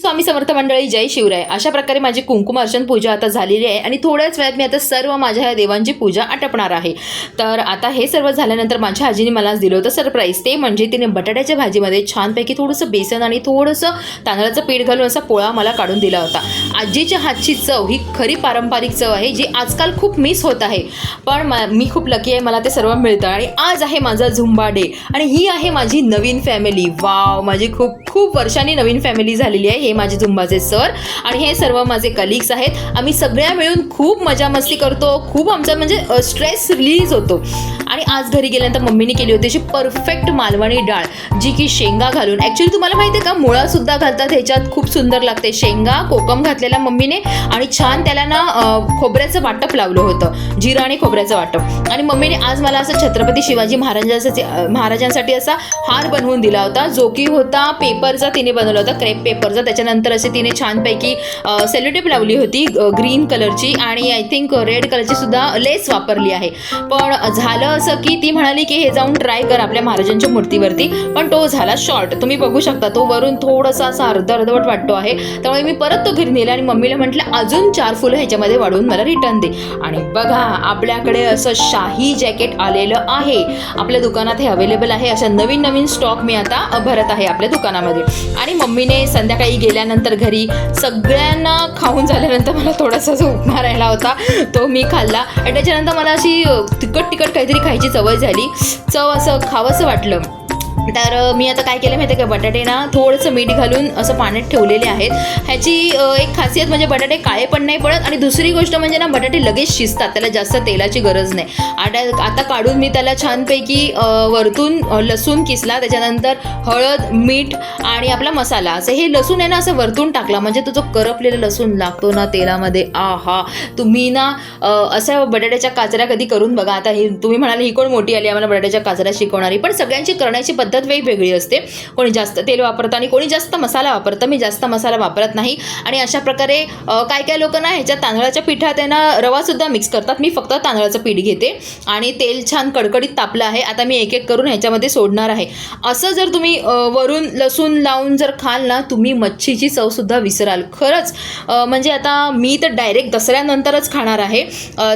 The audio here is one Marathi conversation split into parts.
स्वामी समर्थ मंडळी जय शिवराय. अशा प्रकारे माझी कुंकुम अर्चन पूजा आता झालेली आहे आणि थोड्याच वेळात मी आता सर्व माझ्या ह्या देवांची पूजा आटपणार आहे. तर आता हे सर्व झाल्यानंतर माझ्या आजीने मला दिलं होतं सरप्राईज ते म्हणजे तिने बटाट्याच्या भाजीमध्ये छानपैकी थोडंसं बेसन आणि थोडंसं तांदळाचं पीठ घालून असा पोळा मला काढून दिला होता. आजीच्या हातची चव ही खरी पारंपरिक चव आहे जी आजकाल खूप मिस होत आहे. पण मा- मी खूप लकी आहे मला ते सर्व मिळतं. आणि आज आहे माझा झुंबा डे आणि ही आहे माझी नवीन फॅमिली वाव माझी खूप खूप वर्षांनी नवीन फॅमिली झालेली आहे. हे माझे झुंबाचे सर आणि हे सर्व माझे कलिग्स आहेत. आम्ही सगळ्या मिळून खूप मजा मस्ती करतो. खूप आमचा म्हणजे स्ट्रेस रिलीज होतो. आणि आज घरी गेल्यानंतर मम्मीने केली होती अशी परफेक्ट मालवणी डाळ जी की शेंगा घालून. ॲक्च्युली तुम्हाला माहिती आहे का मुळा सुद्धा घालतात. ह्याच्यात खूप सुंदर लागते. शेंगा कोकम घातलेला मम्मीने आणि छान त्याला ना खोबऱ्याचं वाटप लावलं होतं. जिरं आणि खोबऱ्याचं वाटप. आणि मम्मीने आज मला असं छत्रपती शिवाजी महाराजांसाठी महाराजांसाठी असा हार बनवून दिला होता जो की होता पेपरचा तिने बनवला होता क्रेप पेपरचा. त्याच्यानंतर असे तिने छानपैकी सेल्युटेप लावली होती ग्रीन कलरची आणि आय थिंक रेड कलरची सुद्धा लेस वापरली आहे. पण झालं असं की ती म्हणाली की हे जाऊन ट्राय कर आपल्या महाराजांच्या मूर्तीवरती पण तो झाला शॉर्ट तुम्ही बघू शकता तो वरून थोडासा असा अर्ध अर्धवट वाटतो आहे. त्यामुळे मी परत तो घरी नेला आणि मम्मीला म्हटलं अजून चार फुलं ह्याच्यामध्ये वाढवून मला रिटर्न दे. आणि बघा आपल्याकडे असं शाही जॅकेट आलेलं आहे. आपल्या दुकानात हे अवेलेबल आहे. अशा नवीन नवीन स्टॉक मी आता भरत आहे आपल्या दुकानामध्ये. आणि मम्मीने संध्याकाळी गेल्यानंतर घरी सगळ्यांना खाऊन झाल्यानंतर मला थोडासा जो उपमा राहिला होता तो मी खाल्ला. आणि त्याच्यानंतर मला अशी तिखट तिखट काहीतरी खायची सवय झाली. चव असं खावंसं वाटलं. तर मी आता काय केलं माहिती आहे का? बटाटे ना थोडंसं मीठ घालून असं पाण्यात ठेवलेले आहेत. ह्याची एक खासियत म्हणजे बटाटे काळे पण नाही पडत आणि दुसरी गोष्ट म्हणजे ना बटाटे लगेच शिजतात. त्याला जास्त तेलाची गरज नाही. आता आता काढून मी त्याला छानपैकी वरतून लसूण किसला. त्याच्यानंतर हळद मीठ आणि आपला मसाला. असं हे लसूण आहे ना असं वरतून टाकला. म्हणजे तो जो करपलेला लसूण लागतो ना तेलामध्ये. आ हा तुम्ही ना असं बटाट्याच्या काचऱ्या कधी करून बघा. आता हे तुम्ही म्हणाले ही कोण मोठी आली आम्हाला बटाट्याच्या काचऱ्या शिकवणारी. पण सगळ्यांची करण्याची पद्धत वेगवेगळी असते. कोणी जास्त तेल वापरतं आणि कोणी जास्त मसाला वापरतं. मी जास्त मसाला वापरत नाही. आणि अशा प्रकारे काय काय लोक ना ह्याच्यात तांदळाच्या पिठात आहे ना रवासुद्धा मिक्स करतात. मी फक्त तांदळाचं पीठ घेते. आणि तेल छान कडकडीत तापलं आहे. आता मी एक एक करून ह्याच्यामध्ये सोडणार आहे. असं जर तुम्ही वरून लसूण लावून जर खाल ना तुम्ही मच्छीची चवसुद्धा विसराल. खरंच म्हणजे आता मी तर डायरेक्ट दसऱ्यानंतरच खाणार आहे.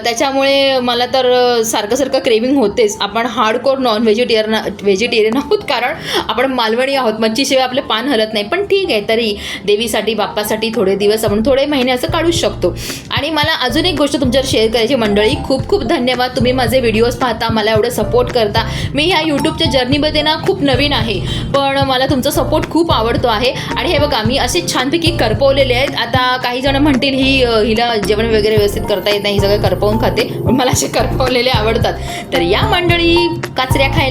त्याच्यामुळे मला तर सारखं सारखं क्रेविंग होतेच. आपण हार्डकोर नॉन व्हेजिटेरियन व्हेजिटेरियन आहोत. कारण आपण मालवणी आहोत मच्छीशिवाय आपले पान हलत नाही. पण ठीक आहे तरी देवीसाठी बाप्पासाठी थोडे दिवस आपण थोडे महिने असं काढू शकतो. आणि मला अजून एक गोष्ट तुमच्यावर शेअर करायची मंडळी. खूप खूप धन्यवाद. तुम्ही माझे व्हिडिओज पाहता मला एवढं सपोर्ट करता. मी ह्या यूट्यूबच्या जर्नीमध्ये ना खूप नवीन आहे. पण मला तुमचा सपोर्ट खूप आवडतो आहे. आणि हे बघा मी असे छानपैकी करपवलेले आहेत. आता काही जण म्हणतील ही हिला जेवण वगैरे व्यवस्थित करता येत नाही सगळं करपवून खाते. पण मला असे करपवलेले आवडतात. तर या मंडळी काचऱ्या खायला